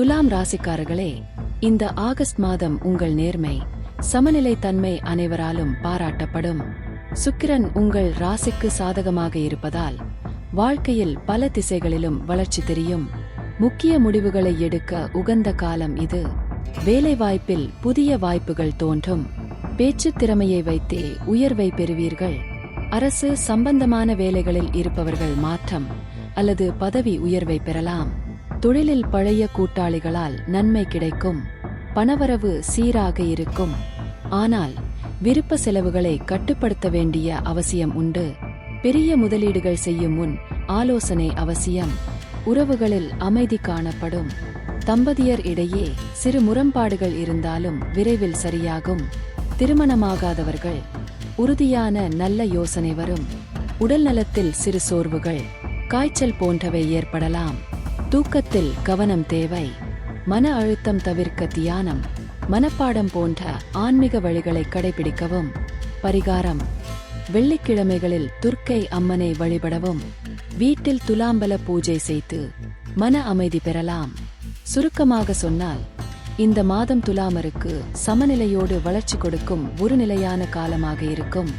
துலாம் ராசிக்காரர்களே இந்த ஆகஸ்ட் மாதம் உங்கள் நேர்மை சமநிலை தன்மை அனைவராலும் பாராட்டப்படும். சுக்கிரன் உங்கள் ராசிக்கு சாதகமாக இருப்பதால் வாழ்க்கையில் பல திசைகளிலும் வளர்ச்சி தெரியும். முக்கிய முடிவுகளை எடுக்க உகந்த காலம் இது. வேலைவாய்ப்பில் புதிய வாய்ப்புகள் தோன்றும். பேச்சு திறமையை வைத்தே உயர்வை பெறுவீர்கள். அரசு சம்பந்தமான வேலைகளில் இருப்பவர்கள் மாற்றம் அல்லது பதவி உயர்வை பெறலாம். தொழிலில் பழைய கூட்டாளிகளால் நன்மை கிடைக்கும் பணவரவு சீராக இருக்கும். ஆனால் விருப்ப செலவுகளை கட்டுப்படுத்த வேண்டிய அவசியம் உண்டு. பெரிய முதலீடுகள் செய்யும் முன் ஆலோசனை அவசியம். உறவுகளில் அமைதி காணப்படும். தம்பதியர் இடையே சிறு முரண்பாடுகள் இருந்தாலும் விரைவில் சரியாகும். திருமணமாகாதவர்கள் உறுதியான நல்ல யோசனை வரும். உடல் நலத்தில் சிறு சோர்வுகள் காய்ச்சல் போன்றவை ஏற்படலாம். தூக்கத்தில் கவனம் தேவை. மன அழுத்தம் தவிர்க்க தியானம் மனப்பாடம் போன்ற ஆன்மீக வழிகளை கடைபிடிக்கவும். பரிகாரம் வெள்ளிக்கிழமைகளில் துர்க்கை அம்மனை வழிபடவும். வீட்டில் துலாம்பல பூஜை செய்து மன அமைதி பெறலாம். சுருக்கமாக சொன்னால் இந்த மாதம் துலாமருக்கு சமநிலையோடு வளர்ச்சி கொடுக்கும் ஒரு நிலையான காலமாக இருக்கும்.